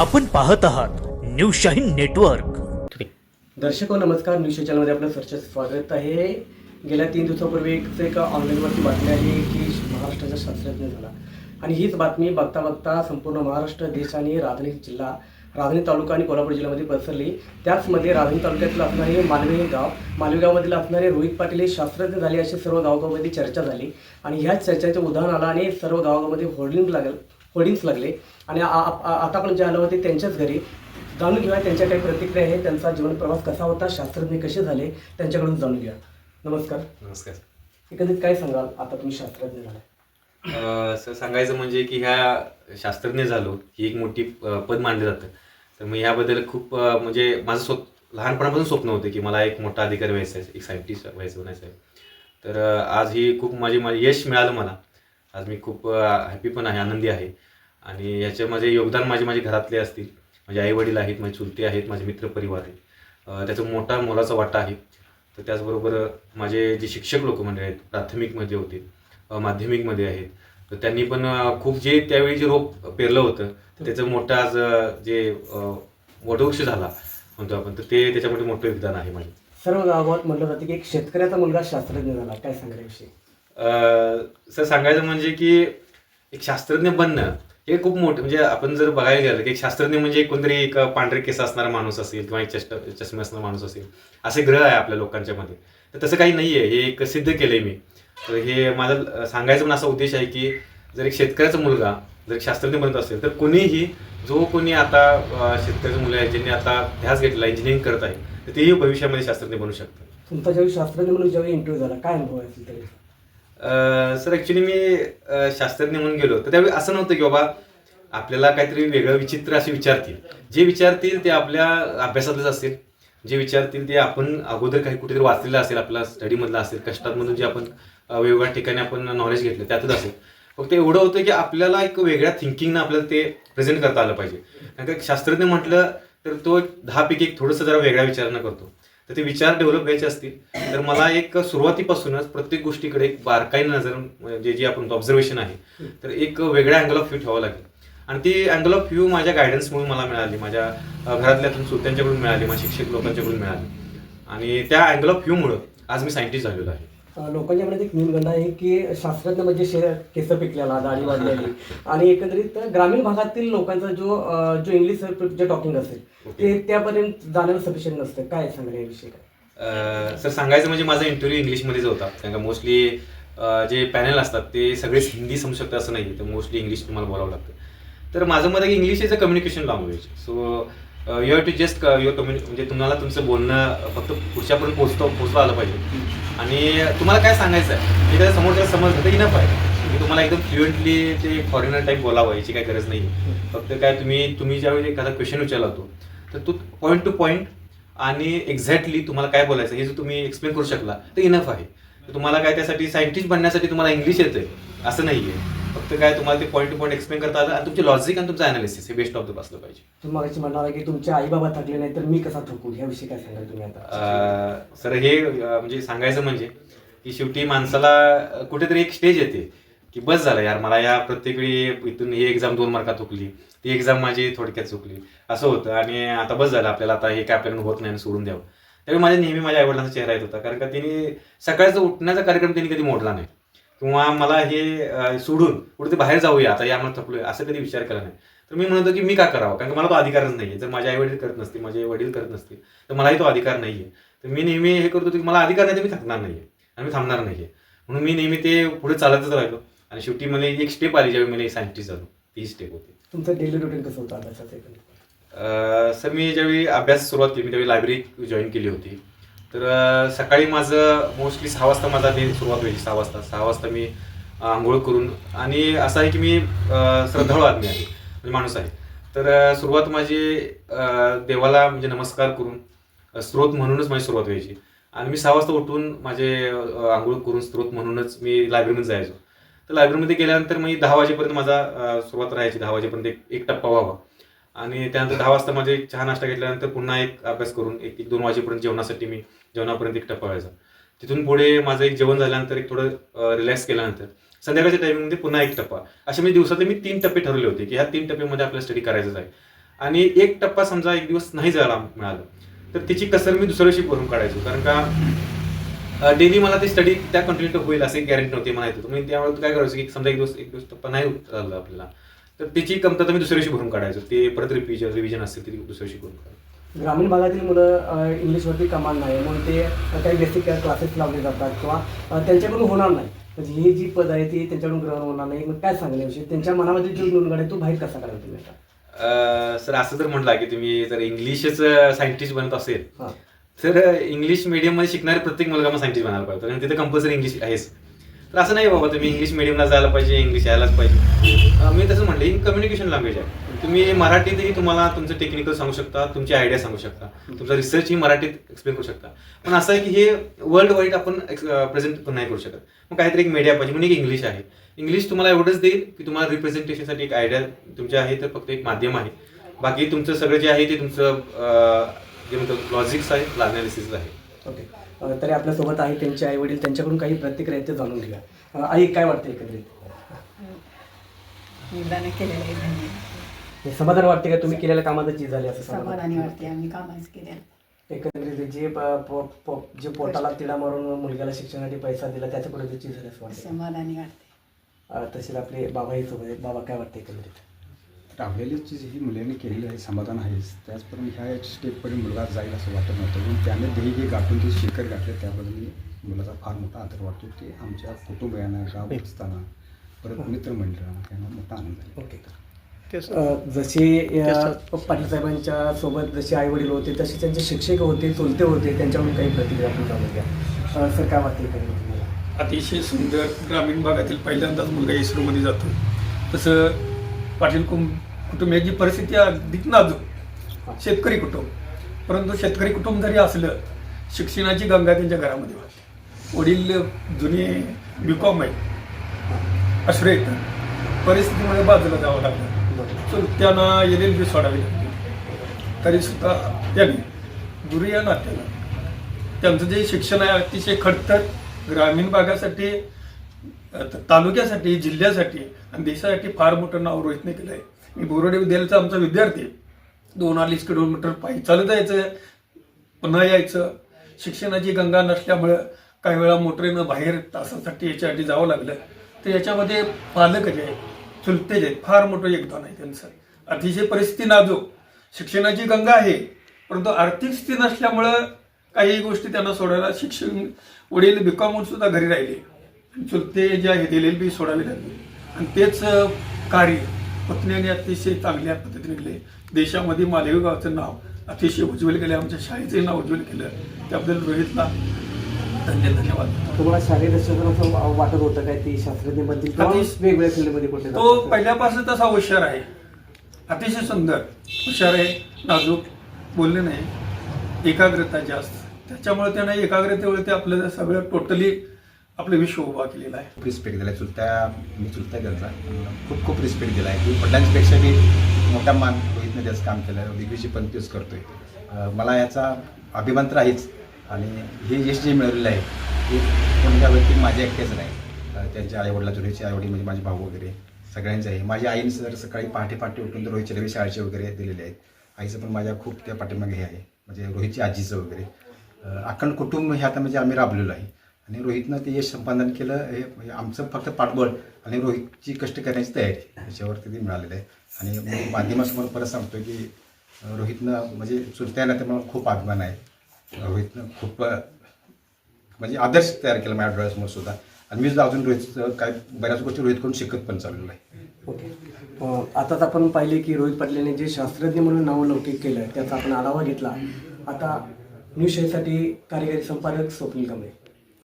आपण पाहत आहात न्यूज शाहीन नेटवर्क. दर्शको नमस्कार. न्यूज चॅनलमध्ये आपलं सरचे स्वागत आहे. गेल्या तीन दिवसापूर्वी एक एक ऑनलाईनवरती बातमी आली की महाराष्ट्राचा शास्त्रज्ञ झाला. आणि हीच बातमी बघता बघता संपूर्ण महाराष्ट्र देश आणि राजनी जिल्हा राजनी तालुका आणि कोल्हापूर जिल्ह्यामध्ये पसरली. त्याचमध्ये राजनी तालुक्यातील असणारे मालवी गाव मालवी गावामधील असणारे रोहित पाटील हे शास्त्रज्ञ झाले अशी सर्व गावगावामध्ये चर्चा झाली. आणि ह्याच चर्चेचं उदाहरण आलं आणि सर्व गावागावामध्ये होर्डिंग लागल होर्डिंग्स लागले. आणि आता आपण जे आलो होते त्यांच्याच घरी. जाणून घेऊया त्यांच्या काही प्रतिक्रिया आहे त्यांचा जीवन प्रवास कसा होता शास्त्रज्ञ कसे झाले त्यांच्याकडून जाणून घ्या नमस्कार. नमस्कार. एकंदरीत काय सांगाल? आता तुम्ही शास्त्रज्ञ झाला सर सांगायचं म्हणजे की ह्या शास्त्रज्ञ झालो ही एक मोठी पद मानलं जातं. तर मग ह्याबद्दल खूप म्हणजे माझं स्वप लहानपणापासून स्वप्न होतं की मला एक मोठा अधिकारी व्हायचं आहे एक सायंटिस्ट व्हायचं बनायचं आहे. तर आज ही खूप माझी माझे यश मिळालं मला. आज मी खूप हॅपी पण आहे आनंदी आहे. आणि ह्याच्यामध्ये योगदान माझे माझे घरातले असतील. माझे आई वडील आहेत माझे चुलते आहेत माझे मित्रपरिवार आहे अं, त्याचा मोठा मोलाचा वाटा आहे. तर त्याचबरोबर माझे जे शिक्षक लोक म्हणजे आहेत प्राथमिकमध्ये होते माध्यमिकमध्ये आहेत. तर त्यांनी पण खूप जे त्यावेळी जे रोप पेरलं होतं तर त्याचं मोठं आज जे वटवृक्ष झाला म्हणतो आपण तर ते त्याच्यामध्ये मोठं योगदान आहे माझे. सर्व गावात म्हटलं जातं की एक शेतकऱ्याचा मुलगा शास्त्रज्ञ झाला. काय सांगाल विषयी अ, सर सांगायचं म्हणजे की एक शास्त्रज्ञ बनणं हे खूप मोठं म्हणजे आपण जर बघायला गेलं की एक शास्त्रज्ञ म्हणजे कोणतरी एक पांढरे केस असणारा माणूस असेल किंवा एक चष्ट चष्मे असणारा माणूस असेल असे ग्रह आहे आपल्या लोकांच्या मध्ये. तर तसं काही नाही आहे हे एक सिद्ध केलंय मी. तर हे माझं सांगायचं पण असा उद्देश आहे की जर एक शेतकऱ्याचा मुलगा जर एक शास्त्रज्ञ बनत असेल तर कोणीही जो कोणी आता शेतकऱ्याचं मुलं आहे ज्यांनी आता ध्यास घेतला इंजिनिअरिंग करत आहे तर तेही भविष्यामध्ये शास्त्रज्ञ बनू शकतात. तुमचा ज्यावेळी शास्त्रज्ञ म्हणून ज्यावेळी इंटरव्ह्यू झाला काय अनुभव असेल तरी सर ॲक्च्युली मी शास्त्रज्ञ म्हणून गेलो तर त्यावेळी असं नव्हतं की बाबा आपल्याला काहीतरी वेगळं विचित्र असे विचारतील. जे विचारतील ते आपल्या अभ्यासातच असतील. जे विचारतील ते आपण अगोदर काही कुठेतरी वाचलेलं असेल आपल्या स्टडीमधलं असेल कष्टातमधून जे आपण वेगवेगळ्या ठिकाणी आपण नॉलेज घेतलं त्यातच असेल. फक्त एवढं होतं की आपल्याला एक वेगळ्या थिंकिंगनं आपल्याला ते प्रेझेंट करता आलं पाहिजे. कारण का शास्त्रज्ञ म्हटलं तर तो एक दहापैकी एक थोडंसं जरा वेगळ्या विचारानं करतो. तर ते विचार डेव्हलप व्हायचे असतील. तर मला एक सुरुवातीपासूनच प्रत्येक गोष्टीकडे एक बारकाई नजर म्हणजे जी आपण ऑब्झर्वेशन आहे तर एक वेगळ्या अँगल ऑफ व्ह्यू ठेवावं लागेल. आणि ती अँगल ऑफ व्ह्यू माझ्या गायडन्समुळे मला मिळाली. माझ्या घरातल्यातून सुलत्यांच्याकडून मिळाली माझ्या शिक्षक लोकांच्याकडून मिळाली. आणि त्या अँगल ऑफ व्ह्यूमुळं आज मी सायंटिस्ट झालेलो आहे. लोकांच्या मनात एक न्यूनगंड आहे की शास्त्रज्ञ म्हणजे शे केस पिकलेला दाढी वाढलेली. आणि एकंदरीत ग्रामीण भागातील लोकांचा जो जो इंग्लिश जे टॉकिंग असेल ते त्यापर्यंत जाणं सफिशियंट नसतं. काय सांगाल याविषयी काय? सर सांगायचं म्हणजे माझा इंटरव्ह्यू इंग्लिशमध्येच होता. कारण का मोस्टली जे पॅनल असतात ते सगळेच हिंदी समजू शकतात असं नाही तर मोस्टली इंग्लिश तुम्हाला बोलावं लागतं. तर माझं मत आहे की English is a communication language so you have to just your कम्युनि म्हणजे तुम्हाला तुमचं बोलणं फक्त पुढच्यापर्यंत पोहोचतो पोचलं आलं पाहिजे. आणि तुम्हाला काय सांगायचं आहे? ते समोरच्या समज तर इनफ आहे. की तुम्हाला एकदम फ्लुएंटली ते फॉरेनर टाईप बोलावं याची काही गरज नाही फक्त काय तुम्ही तुम्ही ज्यावेळी एखादा क्वेश्चन विचारला होतो तर तो पॉईंट टू पॉईंट आणि एक्झॅक्टली तुम्हाला काय बोलायचं हे जर तुम्ही एक्सप्लेन करू शकला तर इनफ आहे. तर तुम्हाला काय त्यासाठी सायंटिस्ट बनण्यासाठी तुम्हाला इंग्लिश येते असं नाही आहे फक्त काय तुम्हाला ते पॉईंट टू पॉईंट एक्सप्लेन करता आलं? आणि तुमचे लॉजिक आणि तुमचं अनालिसिस हे बेस्ट ऑफ द असलं पाहिजे. तुम्ही मगाशी म्हणणार आहे की तुमचे आई बाबा थकले नाही तर मी कसा थकू? याविषयी काय सांगाल तुम्ही आता? सर हे म्हणजे सांगायचं म्हणजे की शेवटी माणसाला कुठेतरी एक स्टेज येते की बस झालं यार मला या प्रत्येक वेळी इथून ही एक्झाम दोन मार्कात चुकली ती एक्झाम माझी थोडक्यात चुकली. असं होतं आणि आता बस झालं आपल्याला आता हे काय आपल्याला होत नाही सोडून द्यावं. त्यावेळी माझ्या नेहमी माझ्या आईवडिलांचा चेहरा येत होता कारण का त्यांनी सकाळचा उठण्याचा कार्यक्रम त्यांनी कधी मोडला नाही. किंवा मला हे सोडून कुठे बाहेर जाऊया आता या मला थकलोय असं कधी विचार केला नाही. तर मी म्हणतो की मी का करावं? कारण का मला तो अधिकारच नाही जर माझे आई वडील करत नसतील माझे वडील करत नसतील तर मलाही तो अधिकार नाही आहे तर मी नेहमी हे करतो की मला अधिकार नाही तर मी थकणार नाही आणि मी थांबणार नाही म्हणून मी नेहमी ते पुढे चालतच राहिलो. आणि शेवटी मला एक स्टेप आली ज्यावेळी मला सायंटिस्ट झालो. ती स्टेप होती. तुमचं डेली रुटीन कसं होतं सर मी ज्यावेळी अभ्यास सुरुवात केली मी त्यावेळी लायब्ररी जॉईन केली होती. तर सकाळी माझं मोस्टली सहा वाजता माझा दिन सुरुवात व्हायची सहा वाजता. सहा वाजता मी आंघोळ करून आणि असं आहे की मी श्रद्धाळू आदमी आहे म्हणजे माणूस आहे. तर सुरुवात माझी देवाला म्हणजे नमस्कार करून स्रोत म्हणूनच माझी सुरुवात व्हायची. आणि मी सहा वाजता उठून माझे आंघोळ करून स्त्रोत म्हणूनच मी लायब्ररीमध्ये जायचो. तर लायब्ररीमध्ये गेल्यानंतर मी दहा वाजेपर्यंत माझा सुरुवात राहायची दहा वाजेपर्यंत एक एक टप्पा व्हावा. आणि त्यानंतर दहा वाजता माझे चहा नाश्ता घेतल्यानंतर पुन्हा एक अभ्यास करून एक एक दोन वाजेपर्यंत जेवणासाठी मी जेवणापर्यंत एक टप्पा व्हायचा तिथून पुढे माझं एक जेवण झाल्यानंतर एक थोडं रिलॅक्स केल्यानंतर संध्याकाळच्या टायमिंगमध्ये पुन्हा एक टप्पा. असे मी दिवसातले मी तीन टप्पे ठरवले होते की ह्या तीन टप्प्यामध्ये आपल्याला स्टडी करायचं आहे. आणि एक टप्पा समजा एक दिवस नाही जायला मिळालं तर तिची कसर मी दुसऱ्या दिवशी भरून काढायचो. कारण का डेली मला ते स्टडी त्या कंटिन्यू होईल असे गॅरंटी नव्हती मला येत म्हणजे त्यामुळे काय करायचं की समजा एक दिवस एक दिवस टप्पा नाही झालं आपल्याला तर तिची कमतरता मी दुसऱ्या दिवशी भरून काढायचो. ते परत रिपिजन रिव्हिजन असेल ते दुसऱ्या दिवशी भरून काढायचं. ग्रामीण भागातील मुलं इंग्लिशवरती कमाल नाही. म्हणून ते काही बेसिक क्लासेस लावले जातात किंवा त्यांच्याकडून होणार नाही. म्हणजे ही जी पद आहे ती त्यांच्याकडून ग्रहण होणार नाही. मग काय सांगण्याविषयी विषयी त्यांच्या मनामध्ये जो गुणगड आहे तो बाहेर कसा करायला तुम्ही सर असं जर म्हटलं की तुम्ही जर इंग्लिशच सायंटिस्ट बनत असेल तर इंग्लिश मीडियममध्ये शिकणारे प्रत्येक मुलगा मग सायंटिस्ट बनायला पाहिजे. कारण तिथे कंपल्सरी इंग्लिश आहेच. तर असं नाही बाबा तुम्ही इंग्लिश मिडियमला जायला पाहिजे इंग्लिश यायलाच पाहिजे. मी तसं म्हटलं ही कम्युनिकेशन लँग्वेज आहे. तुम्ही मराठीतही तुम्हाला तुमचं टेक्निकल सांगू शकता तुमची आयडिया सांगू शकता तुमचा रिसर्च ही मराठीत एक्सप्लेन करू शकता. पण असं आहे की हे वर्ल्ड वाईड आपण प्रेझेंट नाही करू शकत. मग काहीतरी एक मीडिया पाहिजे म्हणून एक इंग्लिश आहे. इंग्लिश तुम्हाला एवढंच देईल की तुम्हाला रिप्रेझेंटेशनसाठी एक आयडिया तुमच्या आहे तर फक्त एक माध्यम आहे. बाकी तुमचं सगळं जे आहे ते तुमचं जे म्हणतात लॉजिक्स आहे अनालिसिस आहे. ओके तरी आपल्यासोबत आहे त्यांचे आई वडील त्यांच्याकडून काही प्रतिक्रिया ते जाणून घेऊया. अ, आई काय वाटतं एकंदरीत? हे समाधान वाटते का तुम्ही केलेल्या कामाचं चीज झाली असं समाधानी? समाधान वाटते आम्ही कामच केल्या एकंदरीत जे प- प- प- जे पोटाला तिडा मारून मुलग्याला शिक्षणासाठी पैसा दिला त्याच्या पुढे चीज झाली असं वाटतं? समाधानी वाटते. अ, तसेच आपले बाबाही सोबत आहेत. बाबा काय वाटतं एकंदरीत? राबलेली चीज ही मुलांनी केलेली आहे समाधान आहेच. त्याचप्रमाणे ह्या एक स्टेपपर्यंत मुलगा जाईल असं वाटत नव्हतं. पण त्याने ध्येय जे गाठून ते शिखर गाठले त्याबद्दल मी मुलाचा फार मोठा आदर वाटतो. ते आमच्या कुटुंबियांना गाव असताना परत मित्रमंडळांना त्यांना मोठा आनंद झाला ओके. जसे या पाटील साहेबांच्या सोबत जसे आई वडील होते तसे त्यांचे शिक्षक होते चुलते होते त्यांच्याकडून काही प्रतिक्रिया आपण जाणून घ्या. सर काय वाटते अतिशय सुंदर ग्रामीण भागातील पहिल्यांदाच मुलगा इस्रोमध्ये जातो. तसं पाटील कुं कुटुंबियाची परिस्थिती अगदीच नाजूक. शेतकरी कुटुंब. परंतु शेतकरी कुटुंब जरी असलं शिक्षणाची गंगा त्यांच्या घरामध्ये वाहते. वडील जुने बिकॉम आहे अश्रय येतात परिस्थितीमुळे बाजूला जावं लागलं तर त्यांना एल एल बी सोडावी लागते तरी सुद्धा त्यांनी गुरु या नात्यानं त्यांचं जे शिक्षण आहे अतिशय खडतर ग्रामीण भागासाठी तालुक्यासाठी जिल्ह्यासाठी आणि देशासाठी फार मोठं नाव रोहितने केलं आहे. मी बोरोडे विद्यालयाचा आमचा विद्यार्थी दोन अडीच किलोमीटर पायी चालत यायचं पुन्हा यायचं. शिक्षणाची गंगा नसल्यामुळं काही वेळा मोटरीनं बाहेर तासासाठी याच्यासाठी जावं लागलं. तर याच्यामध्ये पालक जे आहेत चुलते जे आहेत फार मोठं योगदान आहे त्यांचं. अतिशय परिस्थिती नाजूक. शिक्षणाची गंगा आहे परंतु आर्थिक स्थिती नसल्यामुळं काही गोष्टी त्यांना सोडायला शिक्षण वडील बिकॉमून सुद्धा घरी राहिले. चुलते जे आहे एल एल बी सोडावी लागले. आणि तेच कार्य पत्नीने अतिशय चांगल्या पद्धतीने केले. देशामध्ये मालेगाव गावचं नाव अतिशय उज्ज्वल केलं. आमच्या शाळेचंही नाव उज्ज्वल केलं. त्याबद्दल रोहितला धन्य धन्यवाद. तुम्हाला असं वाटत होतं काय ते शास्त्रज्ञ बनतील वेगवेगळ्या फील्डमध्ये कुठे तो? पहिल्यापासून तसा हुशार आहे. अतिशय सुंदर. हुशार आहे नाजूक बोलले नाही. एकाग्रता जास्त. त्याच्यामुळे त्यानं एकाग्रतेमुळे ते आपलं सगळं टोटली आपलं विश्व उभा केलेलं आहे. खूप रिस्पेक्ट दिला चुलत्या मी चुलता त्यांचा खूप खूप रिस्पेक्ट दिला आहे की वडिलांपेक्षा मी मोठा मान रोहितने त्याचं काम केलं दिग्विजय पण तेच करतोय. मला याचा अभिमान तर आहेच. आणि हे यश जे मिळवलेलं आहे ते कोणत्या व्यक्ती माझ्या एकट्याच नाही. त्यांच्या आईवडिला रोहितचे आईवडील म्हणजे माझे भाऊ वगैरे सगळ्यांचे आहे. माझ्या आईने जर सकाळी पहाटे पहाटे उठून तर रोहितचे रवी शाळेचे वगैरे दिलेले आहेत. आईचं पण माझ्या खूप त्या पाठीमागे हे आहे म्हणजे रोहितची आजीचं वगैरे. अखंड कुटुंब हे आता म्हणजे आम्ही राबलेलो आहे. आणि रोहितनं ते यश संपादन केलं हे म्हणजे आमचं फक्त पाठबळ आणि रोहितची कष्ट करण्याची तयारी याच्यावरती ते मिळालेलं आहे. आणि माध्यमासमोर परत सांगतो की रोहितनं म्हणजे चुलत्यानं ते मला खूप अभिमान आहे. रोहितनं खूप म्हणजे आदर्श तयार केला माझ्या डोळ्यासमोर सुद्धा. आणि मी सुद्धा अजून रोहित काय बऱ्याच गोष्टी रोहितकडून शिकत पण चाललेलो आहे. ओके. आताच आपण पाहिले की रोहित पाटलांनी जे शास्त्रज्ञ म्हणून नावलौकिक केलं त्याचा आपण आढावा घेतला. आता न्यूजसाठी कार्यकारी संपादक स्वप्नील कांबळे